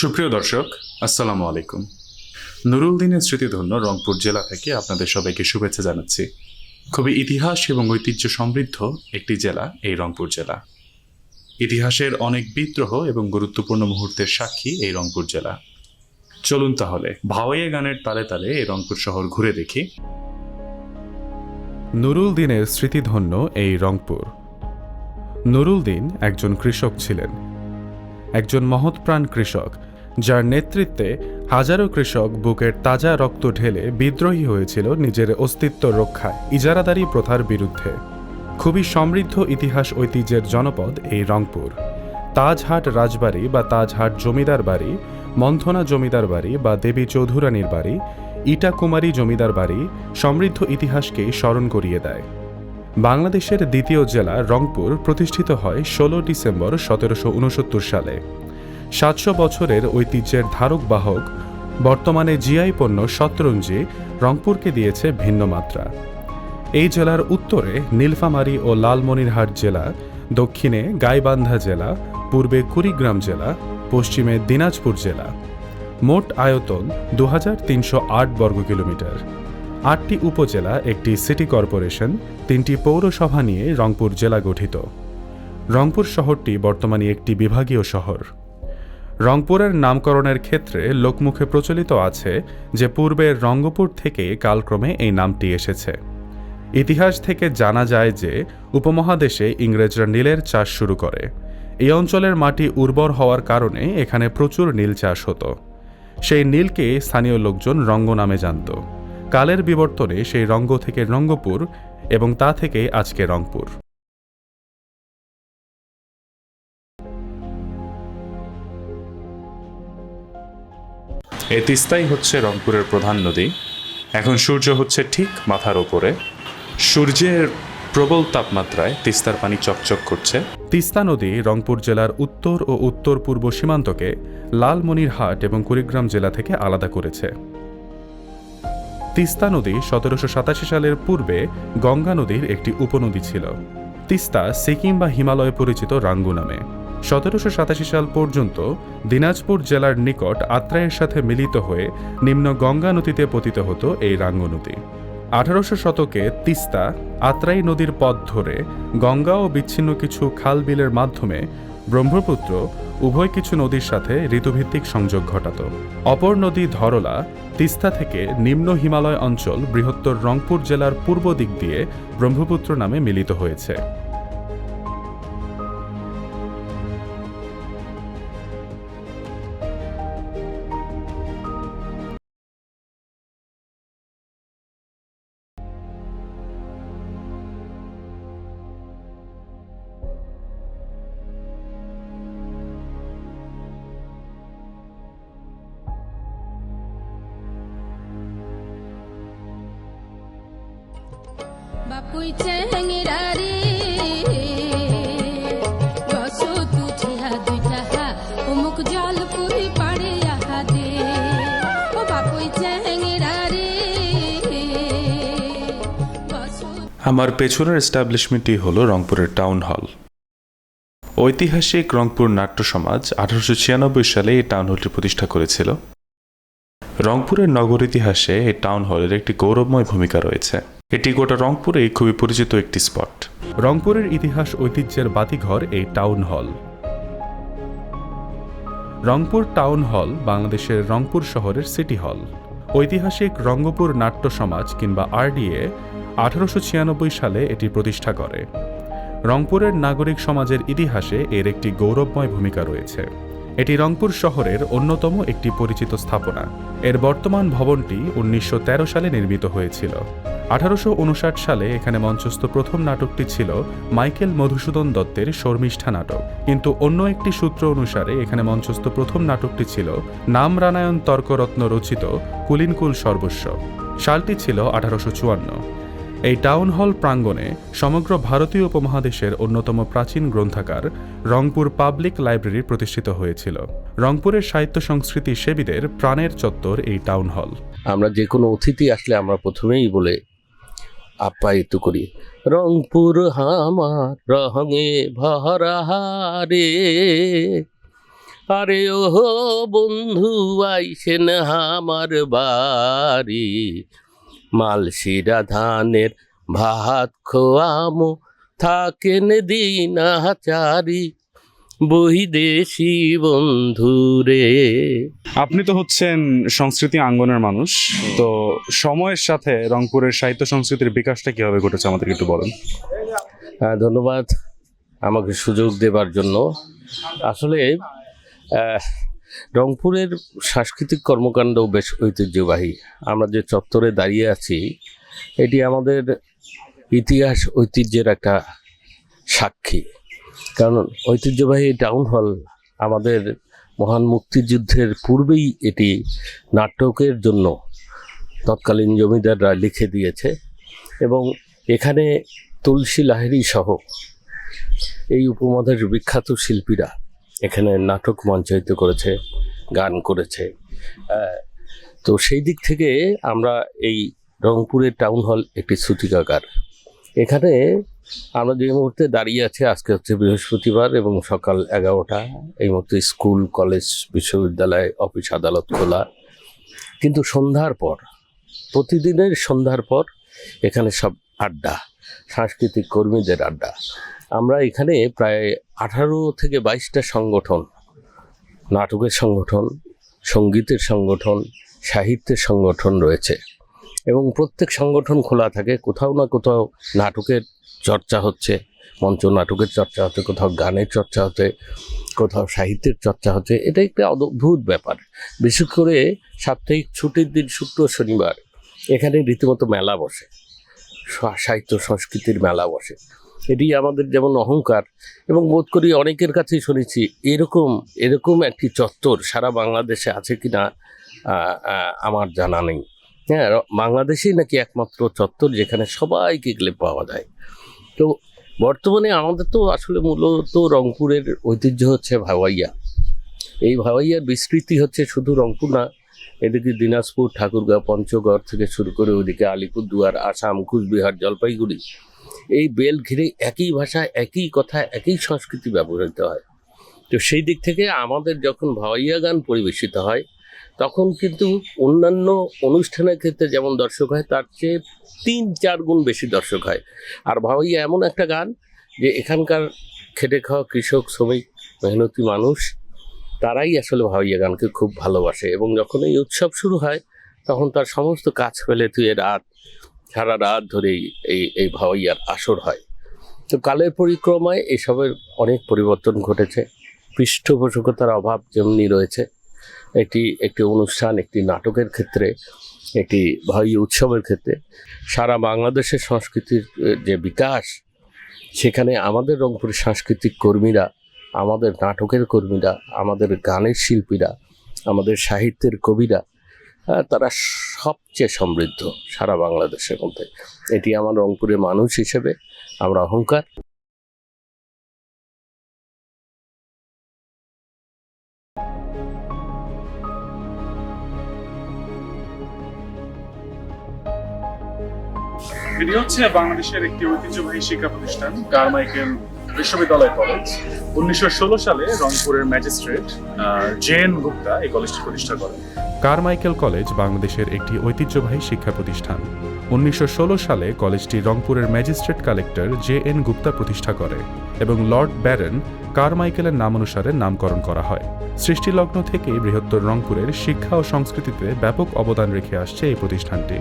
সুপ্রিয় দর্শক, আসসালামু আলাইকুম। নুরুল দিনের স্মৃতিধন্য রংপুর জেলা থেকে আপনাদের সবাইকে শুভেচ্ছা জানাচ্ছি। খুবই ইতিহাস এবং ঐতিহ্য সমৃদ্ধ একটি জেলা এই রংপুর জেলা। ইতিহাসের অনেক বিদ্রোহ এবং গুরুত্বপূর্ণ মুহূর্তের সাক্ষী এই রংপুর জেলা। চলুন তাহলে ভাওয়াইয়া গানের তালে তালে এই রংপুর শহর ঘুরে দেখি। নুরুল দিনের স্মৃতিধন্য এই রংপুর। নুরুল দিন একজন কৃষক ছিলেন। একজন মহৎপ্রাণ কৃষক যার নেতৃত্বে হাজারো কৃষক বুকের তাজা রক্ত ঢেলে বিদ্রোহী হয়েছিল নিজের অস্তিত্ব রক্ষায়, ইজারাদারি প্রথার বিরুদ্ধে। খুবই সমৃদ্ধ ইতিহাস ঐতিহ্যের জনপদ এই রংপুর। তাজহাট রাজবাড়ি বা তাজহাট জমিদার বাড়ি, মন্থনা জমিদার বাড়ি বা দেবী চৌধুরানীর বাড়ি ইটা কুমারী জমিদার বাড়ি সমৃদ্ধ ইতিহাসকেই স্মরণ করিয়ে দেয়। বাংলাদেশের দ্বিতীয় জেলা রংপুর প্রতিষ্ঠিত হয় ষোলো ডিসেম্বর সতেরোশো উনসত্তর সালে। সাতশো বছরের ঐতিহ্যের ধারক বাহক, বর্তমানে জিআই পণ্য শতরঞ্জি রংপুরকে দিয়েছে ভিন্ন মাত্রা। এই জেলার উত্তরে নীলফামারী ও লালমনিরহাট জেলা, দক্ষিণে গাইবান্ধা জেলা, পূর্বে কুড়িগ্রাম জেলা, পশ্চিমে দিনাজপুর জেলা। মোট আয়তন দু হাজার তিনশো আট বর্গ কিলোমিটার। আটটি উপজেলা, একটি সিটি কর্পোরেশন, তিনটি পৌরসভা নিয়ে রংপুর জেলা গঠিত। রংপুর শহরটি বর্তমানে একটি বিভাগীয় শহর। রংপুরের নামকরণের ক্ষেত্রে লোকমুখে প্রচলিত আছে যে পূর্বের রঙ্গপুর থেকে কালক্রমে এই নামটি এসেছে। ইতিহাস থেকে জানা যায় যে উপমহাদেশে ইংরেজরা নীলের চাষ শুরু করে। এই অঞ্চলের মাটি উর্বর হওয়ার কারণে এখানে প্রচুর নীল চাষ হতো। সেই নীলকে স্থানীয় লোকজন রঙ্গ নামে জানত। কালের বিবর্তনে সেই রঙ্গ থেকে রঙ্গপুর এবং তা থেকে আজকে রংপুর। এই তিস্তাই হচ্ছে রংপুরের প্রধান নদী। এখন সূর্য হচ্ছে ঠিক মাথার ওপরে। সূর্যের প্রবল তাপমাত্রায় তিস্তার পানি চকচক করছে। তিস্তা নদী রংপুর জেলার উত্তর ও উত্তর পূর্ব সীমান্তকে লালমনিরহাট এবং কুড়িগ্রাম জেলা থেকে আলাদা করেছে। তিস্তা নদী সতেরোশো সাতাশি সালের পূর্বে গঙ্গা নদীর একটি উপনদী ছিল। তিস্তা সিকিম বা হিমালয়ে পরিচিত রাঙ্গু নামে। সতেরোশো সাতাশি সাল পর্যন্ত দিনাজপুর জেলার নিকট আত্রাইয়ের সাথে মিলিত হয়ে নিম্ন গঙ্গা নদীতে পতিত হতো এই রাঙ্গু নদী। আঠারোশো শতকে তিস্তা আত্রাই নদীর পথ ধরে গঙ্গা ও বিচ্ছিন্ন কিছু খাল বিলের মাধ্যমে ব্রহ্মপুত্র উভয় কিছু নদীর সাথে ঋতুভিত্তিক সংযোগ ঘটাত। অপর নদী ধরলা তিস্তা থেকে নিম্ন হিমালয় অঞ্চল বৃহত্তর রংপুর জেলার পূর্ব দিক দিয়ে ব্রহ্মপুত্র নামে মিলিত হয়েছে। আমার পেছনের এস্টাবলিশমেন্টটি হলো রংপুরের টাউন হল। ঐতিহাসিক রংপুর নাট্য সমাজ আঠারোশো ছিয়ানব্বই সালে এই টাউন হলটি প্রতিষ্ঠা করেছিল। রংপুরের নগর ইতিহাসে এই টাউন হলের একটি গৌরবময় ভূমিকা রয়েছে। এটি গোটা রংপুরে খুবই পরিচিত একটি স্পট। রংপুরের ইতিহাস ঐতিহ্যের বাতিঘর এই town hall. Rangpur town hall বাংলাদেশের রংপুর শহরের সিটি হল। ঐতিহাসিক রঙ্গপুর নাট্য সমাজ কিংবা আরডিএ আঠারোশো ছিয়ানব্বই সালে এটি প্রতিষ্ঠা করে। রংপুরের নাগরিক সমাজের ইতিহাসে এর একটি গৌরবময় ভূমিকা রয়েছে। এটি রংপুর শহরের অন্যতম একটি পরিচিত স্থাপনা। এর বর্তমান ভবনটি উনিশশো তেরো সালে নির্মিত হয়েছিল। আঠারোশো উনষাট সালে এখানে মঞ্চস্থ প্রথম নাটকটি ছিল মাইকেল মধুসূদন দত্তের শর্মিষ্ঠা নাটক। কিন্তু অন্য একটি সূত্র অনুসারে এখানে মঞ্চস্থ প্রথম নাটকটি ছিল নাম রানায়ণ তর্করত্ন রচিত কুলিনকুল সর্বস্ব। সালটি ছিল আঠারোশো চুয়ান্ন। এই টাউন হল প্রাঙ্গণে সমগ্র ভারতীয় উপমহাদেশের অন্যতম প্রাচীন গ্রন্থাগার রংপুর পাবলিক লাইব্রেরি প্রতিষ্ঠিত হয়েছিল। রংপুরের সাহিত্য সংস্কৃতি সেবীদের প্রাণের চত্বর এই টাউন হল। আমরা যে কোনো অতিথি আসলে আমরা প্রথমেই বলে আপ্যায়িত করি। রংপুর হামার রঙে ভরা রে আরে ও বন্ধু, আইসেন আমার বাড়ি। মালসিরা ধানের ভাত খোয়ামো, থাকেন দিনাচারি। বহিদেশি বন্ধুরে। আপনি তো হচ্ছেন সংস্কৃতি আঙ্গনের মানুষ তো সময়ের সাথে রংপুরের সাহিত্য সংস্কৃতির বিকাশটা কীভাবে ঘটেছে আমাদেরকে একটু বলেন। ধন্যবাদ আমাকে সুযোগ দেবার জন্য। আসলে রংপুরের সাংস্কৃতিক কর্মকাণ্ড বেশ ঐতিহ্যবাহী। আমরা যে চত্বরে দাঁড়িয়ে আছি এটি আমাদের ইতিহাস ঐতিহ্যের একটা সাক্ষী। কারণ ঐতিহ্যবাহী টাউন হল আমাদের মহান মুক্তিযুদ্ধের পূর্বেই এটি নাটকের জন্য তৎকালীন জমিদাররা লিখে দিয়েছে এবং এখানে তুলসী লাহিড়ী সহ এই উপমহাদেশের বিখ্যাত শিল্পীরা এখানে নাটক মঞ্চায়িত করেছে, গান করেছে। তো সেই দিক থেকে আমরা এই রংপুরের টাউন হল একটি সূতিকাগার। এখানে আমরা যে মুহূর্তে দাঁড়িয়ে আছি, আজকে হচ্ছে বৃহস্পতিবার এবং সকাল এগারোটা, এই মুহূর্তে স্কুল, কলেজ, বিশ্ববিদ্যালয়, অফিস, আদালত খোলা। কিন্তু সন্ধ্যার পর, প্রতিদিনের সন্ধ্যার পর এখানে সব আড্ডা, সাংস্কৃতিক কর্মীদের আড্ডা। আমরা এখানে প্রায় আঠারো থেকে বাইশটা সংগঠন, নাটকের সংগঠন, সঙ্গীতের সংগঠন, সাহিত্যের সংগঠন রয়েছে। এবং প্রত্যেক সংগঠন খোলা থাকে, কোথাও না কোথাও নাটকের চর্চা হচ্ছে, মঞ্চ নাটকের চর্চা হচ্ছে, কোথাও গানের চর্চা হচ্ছে, কোথাও সাহিত্যের চর্চা হচ্ছে, এটা একটা অদ্ভুত ব্যাপার। বিশেষ করে সাপ্তাহিক ছুটির দিন, শুক্র শনিবার, এখানে রীতিমতো মেলা বসে সাহিত্য সংস্কৃতির মেলা বসে। এটি আমাদের যেমন অহংকার, এবং বোধ করি অনেকের কাছেই শুনেছি, এরকম এরকম একটি চত্বর সারা বাংলাদেশে আছে কি না আমার জানা নেই। হ্যাঁ বাংলাদেশেই নাকি একমাত্র চত্বর যেখানে সবাইকে গেলে পাওয়া যায়। তো বর্তমানে আমাদের তো আসলে মূলত রংপুরের ঐতিহ্য হচ্ছে ভাওয়াইয়া। এই ভাওয়াইয়ার বিস্তৃতি হচ্ছে শুধু রংপুর না, এদিকে দিনাজপুর, ঠাকুরগাঁও, পঞ্চগড় থেকে শুরু করে ওইদিকে আলিপুরদুয়ার, আসাম, কুচবিহার, জলপাইগুড়ি, এই বেল ঘিরে একই ভাষা, একই কথা, একই সংস্কৃতি ব্যবহৃত হয়। তো সেই দিক থেকে আমাদের যখন ভাওয়াইয়া গান পরিবেশিত হয় তখন কিন্তু অন্যান্য অনুষ্ঠানের ক্ষেত্রে যেমন দর্শক হয়, তার চেয়ে তিন, চার গুণ বেশি দর্শক হয়। আর ভাওয়াইয়া এমন একটা গান যে এখানকার খেটে খাওয়া কৃষক, শ্রমিক, মেহনতি মানুষ, তারাই আসলে ভাওয়াইয়া গানকে খুব ভালোবাসে এবং যখন এই উৎসব শুরু হয়, তখন তার সমস্ত কাজ ফেলে তুই রাত, সারা রাত ধরে এই- এই এই ভাওয়াইয়ার আসর হয়। তো কালের পরিক্রমায় এসবের অনেক পরিবর্তন ঘটেছে। পৃষ্ঠপোষকতার অভাব যেমনি রয়েছে একটি একটি অনুষ্ঠান, একটি নাটকের ক্ষেত্রে, একটি ভাই উৎসবের ক্ষেত্রে। সারা বাংলাদেশের সংস্কৃতির যে বিকাশ, সেখানে আমাদের রংপুরের সাংস্কৃতিক কর্মীরা, আমাদের নাটকের কর্মীরা, আমাদের গানের শিল্পীরা, আমাদের সাহিত্যের কবিরা তারা সবচেয়ে সমৃদ্ধ সারা বাংলাদেশের মধ্যে। এটি আমার রংপুরের মানুষ হিসেবে, আমরা অহংকার। এটি হচ্ছে বাংলাদেশের একটি ঐতিহ্যবাহী শিক্ষা প্রতিষ্ঠান কারমাইকেল বিশ্ববিদ্যালয় কলেজ। উনিশশো ষোলো সালে রংপুরের ম্যাজিস্ট্রেট জেন গুপ্তা এই কলেজটি প্রতিষ্ঠা করেন। কারমাইকেল কলেজ বাংলাদেশের একটি ঐতিহ্যবাহী শিক্ষা প্রতিষ্ঠান। উনিশশো ষোলো সালে কলেজটি রংপুরের magistrate collector J N Gupta প্রতিষ্ঠা করে এবং লর্ড ব্যারেন কারমাইকেলের নামানুসারে নামকরণ করা হয়। সৃষ্টিলগ্ন থেকেই বৃহত্তর রংপুরের শিক্ষা ও সংস্কৃতিতে ব্যাপক অবদান রেখে আসছে এই প্রতিষ্ঠানটি।